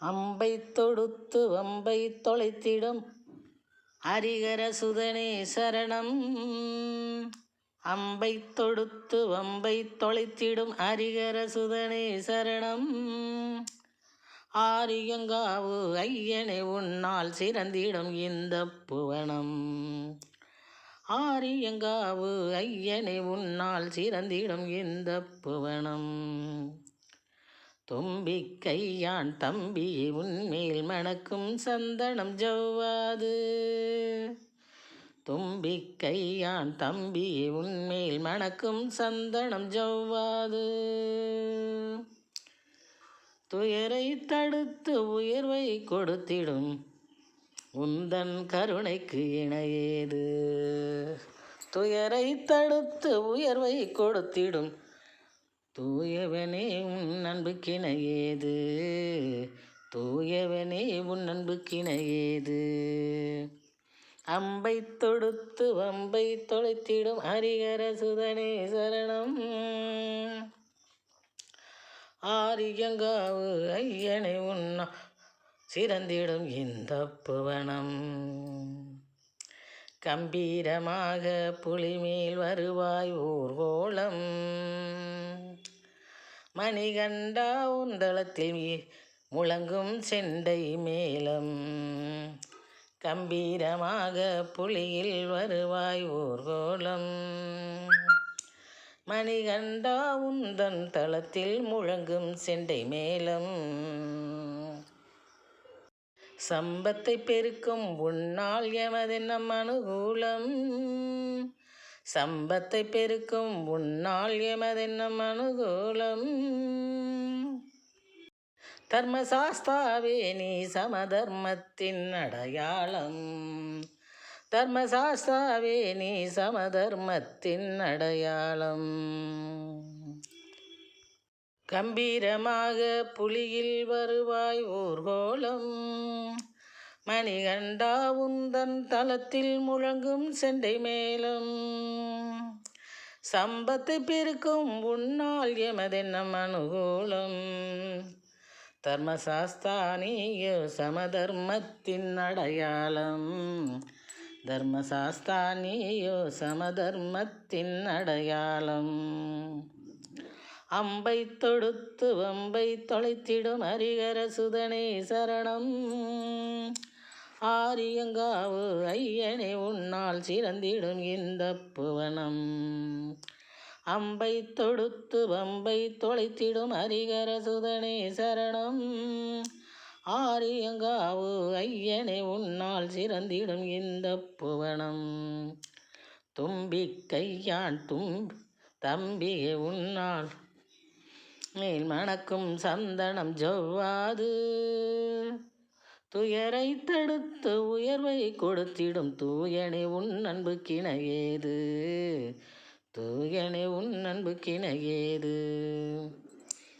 அம்பை தொடுத்து வம்பை தொலைத்திடும் ஹரிகர சுதனே சரணம். அம்பை தொடுத்து வம்பை தொலைத்திடும் ஹரிகர சுதனே சரணம். ஆரியங்காவு ஐயனை உன்னால் சிறந்திடும் இந்த புவனம். ஆரியங்காவு ஐயனை உன்னால் சிறந்திடும் இந்த புவனம். தும்பிக்கையான் தம்பி உன்மேல் மணக்கும் சந்தனம் ஜவ்வாது. தும்பிக்கையான் தம்பி உன்மேல் மணக்கும் சந்தனம் ஜவ்வாது. துயரை தடுத்து உயர்வை கொடுத்திடும் உந்தன் கருணைக்கு இணையேது. துயரை தடுத்து உயர்வை கொடுத்திடும் தூயவனே உன் அன்புக்கிணையேது தூயவனே உன் அன்புக்கிணையேது அம்பை தொடுத்து வம்பை தொலைத்திடும் ஹரிகர சுதனே சரணம். ஆரியங்காவு ஐயனை உன்னா சிறந்திடும் இந்த புவனம். கம்பீரமாக புலிமேல் வருவாய் ஊர்கோளம். மணிகண்டா உந்தளத்தில் முழங்கும் செண்டை மேலம். கம்பீரமாக புலியில் வருவாய் ஊர்கோலம். மணிகண்டா உந்தன் தளத்தில் முழங்கும் செண்டை மேலம். சம்பத்தை பெருக்கும் உன்னால் எமதென்னம் அனுகூலம். சம்பத்தை பெருக்கும் உன்னால் எமதென்னம் அனுகூலம். தர்மசாஸ்தாவே நீ சமதர்மத்தின் அடையாளம். தர்மசாஸ்தாவே நீ சமதர்மத்தின் அடையாளம். கம்பீரமாக புலியில் வருவாய் ஊர்கோலம். மணிகண்டா உந்தன் தளத்தில் முழங்கும் செண்டை மேலும் சம்பத்து பெருக்கும் உன்னால் எமதென்னம் அனுகூலம் தர்மசாஸ்தானியோ சமதர்மத்தின் அடையாளம். தர்மசாஸ்தானியோ சமதர்மத்தின் அடையாளம். அம்பை தொடுத்து வம்பை தொலைத்திடும் ஹரிகர சுதனே சரணம். ஆரியங்காவு ஐயனை உன்னால் சிறந்திடும் இந்த புவனம். அம்பை தொடுத்து பம்பை தொலைத்திடும் ஹரிகர சுதனே சரணம். ஆரியங்காவு ஐயனை உன்னால் சிறந்திடும் இந்த புவனம். தும்பி கையான் தும்பி தம்பியே உன்னால் மேல் மணக்கும் சந்தனம் ஜவ்வாது. துயரை தடுத்து உயர்வை கொடுத்திடும் தூயனை உன் அன்பு கிணையேது. தூயனை உன் அன்பு கிணையேது.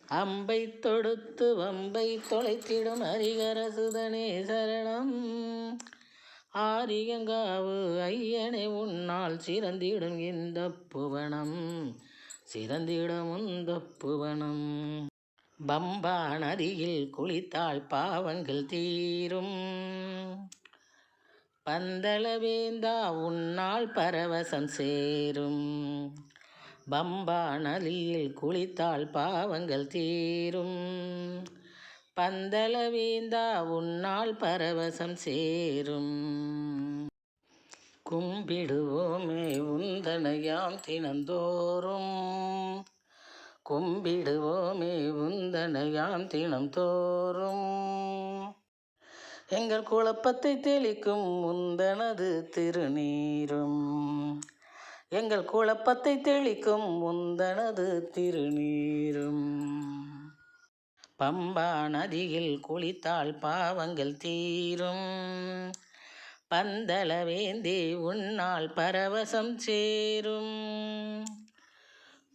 அம்பை தொடுத்து வம்பை தொலைத்திடும் ஹரிகரசுதனே சரணம். ஆரியங்காவு ஐயனை உன்னால் சிறந்திடும் இந்த புவனம் சிறந்திடும் இந்த புவனம் பம்பா நதியில் குளித்தாள் பாவங்கள் தீரும். பந்தளவேந்தா உன்னால் பரவசம் சேரும். பம்பா நதியில் குளித்தாள் பாவங்கள் தீரும். பந்தளவேந்தா உன்னால் பரவசம் சேரும். கும்பிடுவோமே உந்தனையாம் தினந்தோறும். கும்பிடுவோமே உந்தனையாம் தினம் தோறும். எங்கள் குழப்பத்தை தெளிக்கும் முந்தனது திருநீரும். எங்கள் குழப்பத்தை தெளிக்கும் முந்தனது திருநீரும். பம்பா நதியில் குளித்தால் பாவங்கள் தீரும். பந்தளவேந்தி உன்னால் பரவசம் சேரும்.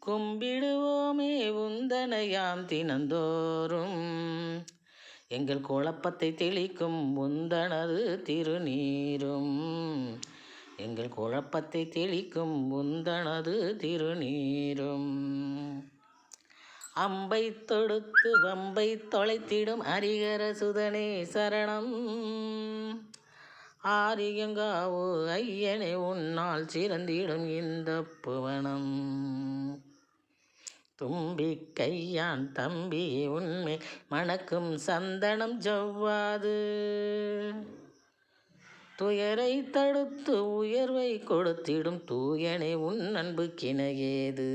கும்பிடுவோமே உந்தனையாம் தினந்தோறும். எங்கள் குழப்பத்தை தெளிக்கும் உந்தனது திருநீரும். எங்கள் குழப்பத்தை தெளிக்கும் உந்தனது திருநீரும். அம்பை தொடுத்து வம்பை தொலைத்திடும் அரிகர சுதனே சரணம். ஆரியங்காவோ ஐயனே உன்னால் சிறந்திடும் இந்த புவனம். தும்பி கையான் தம்பி உண்மை மணக்கும் சந்தனம் ஜவ்வாது. துயரை தடுத்து உயர்வை கொடுத்திடும் தூயனை உன் அன்பு கிணையேது